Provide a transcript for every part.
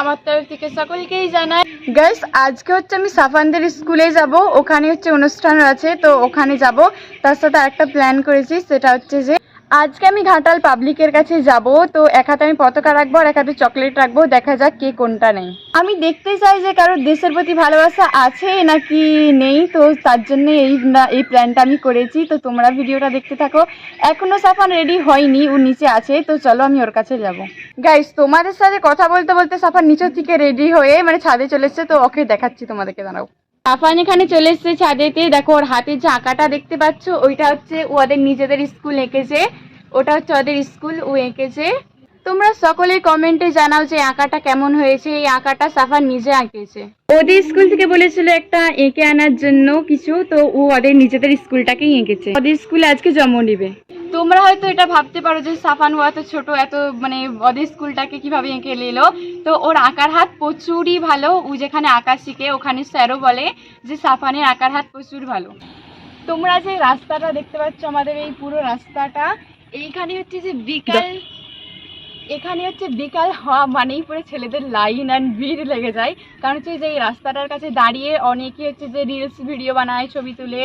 আমার তরফ থেকে সকলকেই জানাই। গাইস আজকে হচ্ছে আমি সাফানদের স্কুলে যাব, ওখানে হচ্ছে অনুষ্ঠান আছে তো ওখানে যাব। তার সাথে একটা প্ল্যান করেছি, সেটা হচ্ছে যে আজকে আমি ঘাটাল পাবলিকের কাছে যাব, তো এক হাতে আমি পতাকা রাখব আর এক হাতে চকলেট রাখব, দেখা যাক কে কোনটা নেই আমি দেখতে চাই যে কারোর দেশের প্রতি ভালোবাসা আছে নাকি নেই, তো তার জন্য এই এই প্ল্যানটা আমি করেছি, তো তোমরা ভিডিওটা দেখতে থাকো। এখনও সাফান রেডি হয়নি, ও নিচে আছে, তো চলো আমি ওর কাছে যাব। গাইস তোমাদের সাথে কথা বলতে বলতে সাফান নিচের থেকে রেডি হয়ে মানে ছাদে চলে এসছে, তো ওকে দেখাচ্ছি তোমাদেরকে, দাঁড়াও। সাফান এখানে চলে এসছে ছাদেতে। দেখো, ওর হাতে যে আঁকাটা দেখতে পাচ্ছ, ওইটা হচ্ছে ওদের নিজেদের স্কুল এঁকেছে। ওটা হচ্ছে ওদের স্কুল ও এঁকেছে। তোমরা সকলে কমেন্টে জানাও যে আঁকাটা কেমন হয়েছে। এই আঁকাটা সাফান নিজে আঁকেছে। ওদের স্কুল থেকে বলেছিল একটা এঁকে আনার জন্য কিছু তো ও ওদের নিজেদের স্কুলটাকেই এঁকেছে। ওদের স্কুলে আজকে জন্ম নিবে। তোমরা হয়তো এটা ভাবতে পারো যে সাফান এত ছোট এত মানে ওদের স্কুলটাকে কীভাবে এঁকে নিলো। তো ওর আঁকার হাত প্রচুরই ভালো। ও যেখানে আঁকা শিখে ওখানে স্যারও বলে যে সাফানের আঁকার হাত প্রচুর ভালো। তোমরা যে রাস্তাটা দেখতে পাচ্ছ আমাদের এই পুরো রাস্তাটা এইখানে হচ্ছে যে বিকাল এখানে হচ্ছে বিকাল হওয়া মানেই পুরো ছেলেদের লাইন অ্যান্ড ভিড় লেগে যায়। কারণ হচ্ছে যে এই রাস্তাটার কাছে দাঁড়িয়ে অনেকে হচ্ছে যে রিলস ভিডিও বানায়, ছবি তুলে,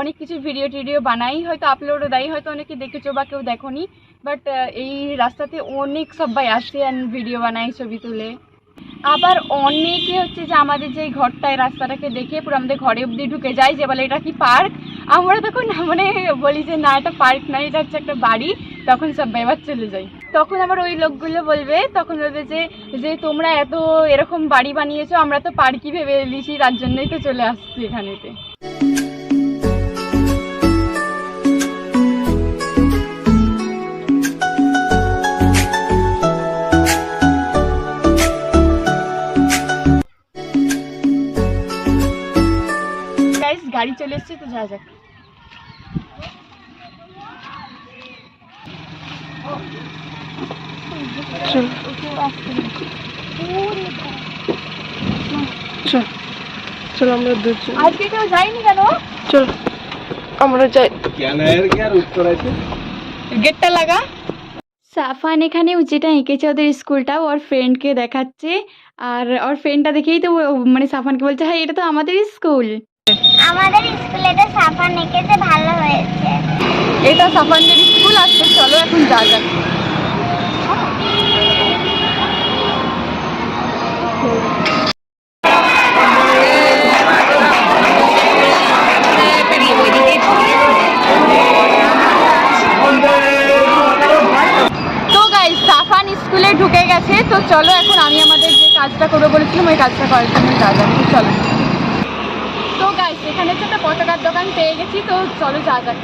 অনেক কিছু ভিডিও টিডিও বানাই। হয়তো আপলোডও দেয়, হয়তো অনেকে দেখেছ বা কেউ দেখোনি। বাট এই রাস্তাতে অনেক সবাই আসে অ্যান্ড ভিডিও বানায়, ছবি তুলে। আবার অনেকে হচ্ছে যে আমাদের যে ঘরটায় রাস্তাটাকে দেখে পুরো আমাদের ঘরে অবধি ঢুকে যায় যে বলে, এটা কি পার্ক? আমরা তখন মানে বলি যে, না, এটা পার্ক নয় এটা হচ্ছে একটা বাড়ি। তখন সব এবার চলে যাই তখন আবার ওই লোকগুলো বলবে, তখন বলবে যে যে তোমরা এত এরকম বাড়ি বানিয়েছো, আমরা তো পার্কই ভেবে নিয়েছি তার জন্যই তো চলে আসছি এখানেতে। গাড়ি চলে এসছে, তো যা যাক। চল। চল। আমরা দুজন আজকে কেউ যায়নি কেন? চল। আমরা যাই। ক্যানায়ের কি আর উত্তর আছে গেটটা লাগা। সাফান এখানে যেটা এঁকেছে ওদের স্কুলটা ওর ফ্রেন্ডকে দেখাচ্ছে। আর ওর ফ্রেন্ডটা দেখেই তো মানে সাফানকে বলছে হ্যাঁ এটা তো আমাদের স্কুল। আমাদের স্কুলে তো সাফা নেকেছে ভালো হয়েছে। এটা সাফানদের স্কুল আসছে চলো এখন যা যাক। চলো, এখন আমি আমাদের যে কাজটা করব বলেছিলাম, ওই কাজটা করার জন্য যা যাক চলো। তো গাইস এখানে হচ্ছে একটা পতাকার দোকান পেয়ে গেছি, তো চলো যা জন্য।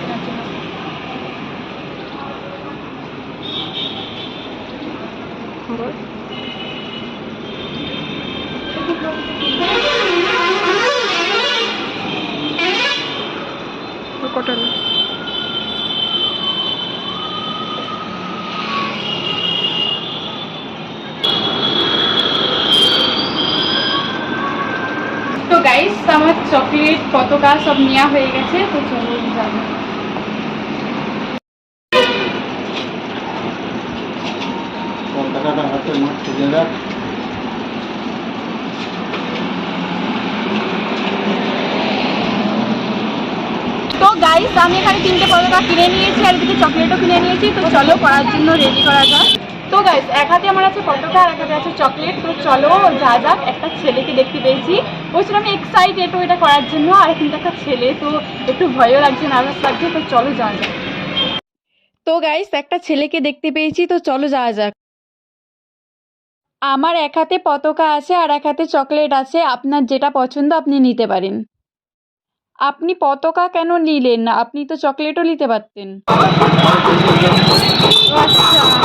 কটা না তো আমার চকলেট পতাকা সব নেওয়া হয়ে গেছে তো চলো যাব। পতাকাটা হাতে তো গাইস আমি এখানে তিনটে পতাকা কিনে নিয়েছি আর এদিকে চকলেটও কিনে নিয়েছি তো চলো করার জন্য রেডি করা যাক। তো গাইস এক হাতে আমার আছে পতাকা, আর এক হাতে আছে চকলেট তো চলো, যা যাক, একটা ছেলেকে দেখতে পেয়েছি। বলছিলাম আমি এক্সাইটেড এটা করার জন্য, আর কিন্তু একটা ছেলে, তো একটু ভয়ও লাগছে নার্ভাস লাগছে, তো চলো যাওয়া যাক। তো গাইস একটা ছেলেকে দেখতে পেয়েছি, তো চলো যাওয়া যাক। আমার এক হাতে পতাকা আছে, আর এক হাতে চকলেট আছে, আপনার যেটা পছন্দ, আপনি নিতে পারেন। আপনি পতাকা কেন নিলেন না? আপনি তো চকলেটও নিতে পারতেন। তো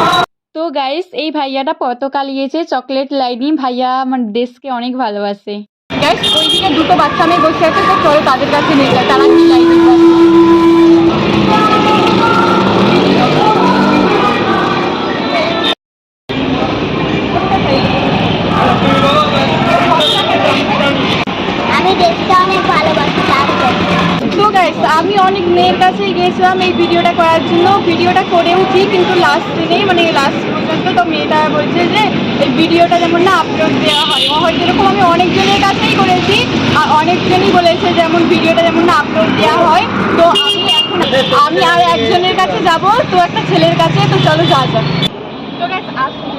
গাইস এই ভাইয়াটা পতাকা নিয়েছে চকলেট লাইনি ভাইয়া আমার দেশকে অনেক ভালোবাসে। গাইস ওইদিকে দুটো বাচ্চা মেয়ে বসে আছে, তো চলো তাদের কাছে নিয়ে যায় তারা কি লাইনি তো গাইস আমি অনেক মেয়ের কাছেই গিয়েছিলাম এই ভিডিওটা করার জন্য। ভিডিওটা করেওছি কিন্তু লাস্ট দিনেই মানে লাস্ট পর্যন্ত তো মেয়েটা বলছে যে এই ভিডিওটা যেমন না আপলোড দেওয়া হয়। যেরকম আমি অনেকজনের কাছেই করেছি আর অনেকজনই বলেছে যেমন ভিডিওটা যেমন না আপলোড দেওয়া হয়। তো আমি এখন আমি আর একজনের কাছে যাব তো একটা ছেলের কাছে তো চলো যা যাক। তো guys, আসুন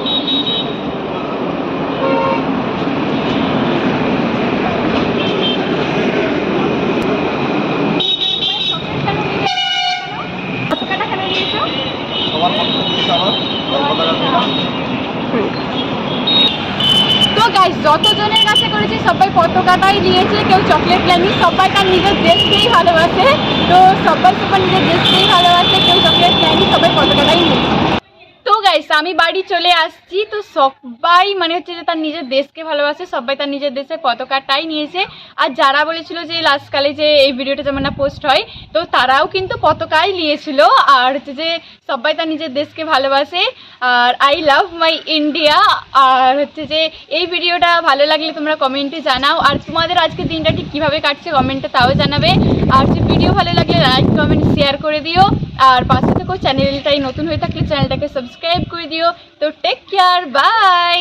টাকা কেন নিয়েছো সবার পক্ষে দিতে আমার পতাকা দিলাম গাইস যতজনের কাছে করেছি, সবাই পতাকাটাই নিয়েছে কেউ চকলেট নেয়নি সবাই তার নিজের ড্রেসকেই ভালোবাসে। তো সবাই সবার নিজের ড্রেসকেই ভালোবাসে, কেউ চকলেট নেয়নি সবাই পতাকাটাই নিয়েছে তো গাইস আমি বাড়ি চলে আসছি, তো সবাই মানে হচ্ছে যে তার নিজের দেশকে ভালোবাসে, সবাই তার নিজের দেশে পতাকাটাই নিয়েছে। আর যারা বলেছিল যে লাস্টকালে যে এই ভিডিওটা যেমন না পোস্ট হয়, তো তারাও কিন্তু পতাকাই নিয়েছিল। আর হচ্ছে যে সবাই তার নিজের দেশকে ভালোবাসে। আর আই লাভ মাই ইন্ডিয়া আর হচ্ছে যে এই ভিডিওটা ভালো লাগলে তোমরা কমেন্টে জানাও। আর তোমাদের আজকে দিনটা ঠিক কীভাবে কাটছে কমেন্টে তাও জানাবে। আর যে ভিডিও ভালো লাগলে লাইক কমেন্ট শেয়ার করে দিও। আর পাশে থেকেও চ্যানেলটাই নতুন হয়ে থাকলে চ্যানেলটাকে সাবস্ক্রাইব করে দিও। তো টেক কেয়ার বাই